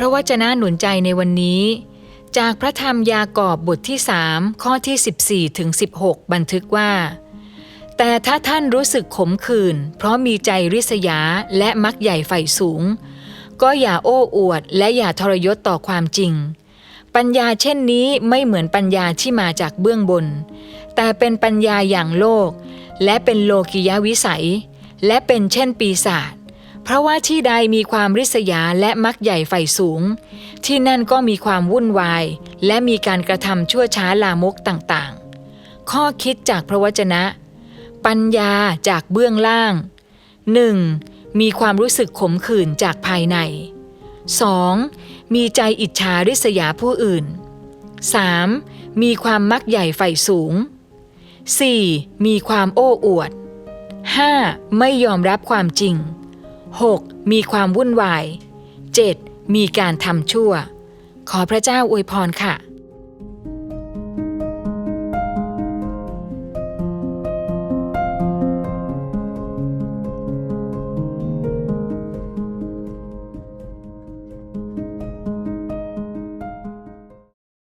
พระวจนะหนุนใจในวันนี้ จากพระธรรมยากอบบทที่3ข้อที่ 14ถึง16 บันทึกว่า แต่ถ้าท่านรู้สึกขมขื่นเพราะมีใจริษยาและมักใหญ่ไฟสูง ก็อย่าโอ้อวดและอย่าทรยศต่อความจริง ปัญญาเช่นนี้ไม่เหมือนปัญญาที่มาจากเบื้องบน แต่เป็นปัญญาอย่างโลก และเป็นโลกิยาวิสัย และเป็นเช่นปีศาจ เพราะว่าที่ใดมีความริษยาและมักใหญ่ไฟสูง ที่นั่นก็มีความวุ่นวาย และมีการกระทำชั่วช้าลามกต่างๆ ข้อคิดจากพระวจนะ ปัญญาจากเบื้องล่าง 1. มีความรู้สึกขมขื่นจากภายใน 2. มีใจอิจฉาริษยาผู้อื่น 3. มีความมักใหญ่ไฟสูง 4. มีความโอ้อวด 5. ไม่ยอมรับความจริง 6. มีความวุ่นวาย 7. มีการทำชั่ว ขอพระเจ้าอวยพรค่ะ